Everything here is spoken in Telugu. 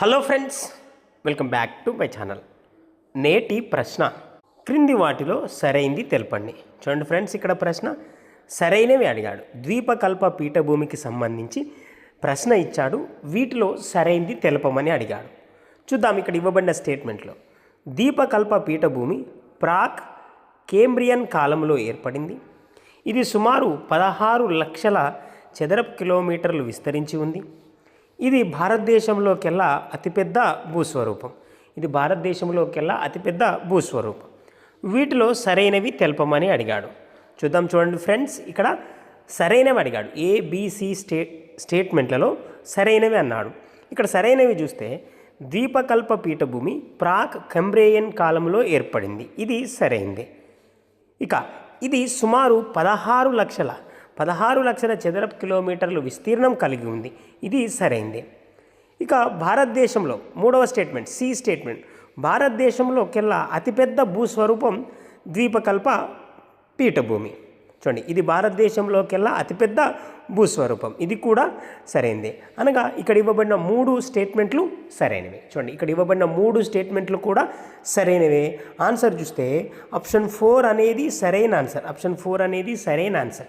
Hello friends welcome back to my channel. నేటి ప్రశ్న. క్రింది వాటిలో సరైంది తెలపండి. చూడండి ఫ్రెండ్స్ ఇక్కడ ప్రశ్న సరైనవి అడిగాడు. ద్వీపకల్ప పీఠభూమికి సంబంధించి ప్రశ్న ఇచ్చాడు. వీటిలో సరైంది తెలపమని అడిగాడు. చూద్దాం ఇక్కడ ఇవ్వబడిన స్టేట్మెంట్లో. ద్వీపకల్ప పీఠభూమి ప్రాక్ కేంబ్రియన్ కాలంలో ఏర్పడింది. ఇది సుమారు పదహారు లక్షల చదరపు కిలోమీటర్లు విస్తరించి ఉంది. ఇది భారతదేశంలోకెల్లా అతిపెద్ద భూస్వరూపం. ఇది భారతదేశంలోకెల్లా అతిపెద్ద భూస్వరూపం. వీటిలో సరైనవి తెలపమని అడిగాడు. చూద్దాం చూడండి ఫ్రెండ్స్ ఇక్కడ సరైనవి అడిగాడు. ఏబిసి స్టే స్టేట్మెంట్లలో సరైనవి అన్నాడు. ఇక్కడ సరైనవి చూస్తే ద్వీపకల్ప పీఠభూమి ప్రాక్ కంబ్రేయన్ కాలంలో ఏర్పడింది. ఇది సరైంది. ఇక ఇది సుమారు పదహారు లక్షల పదహారు లక్షల చదరపు కిలోమీటర్లు విస్తీర్ణం కలిగి ఉంది. ఇది సరైంది. ఇక భారతదేశంలో మూడవ స్టేట్మెంట్ సి స్టేట్మెంట్. భారతదేశంలోకెల్లా అతిపెద్ద భూస్వరూపం ద్వీపకల్ప పీఠభూమి. చూడండి ఇది భారతదేశంలోకెల్లా అతిపెద్ద భూస్వరూపం. ఇది కూడా సరైనదే అనగా ఇక్కడ ఇవ్వబడిన మూడు స్టేట్మెంట్లు సరైనవి. చూడండి ఇక్కడ ఇవ్వబడిన మూడు స్టేట్మెంట్లు కూడా సరైనవే. ఆన్సర్ చూస్తే ఆప్షన్ ఫోర్ అనేది సరైన ఆన్సర్. ఆప్షన్ ఫోర్ అనేది సరైన answer.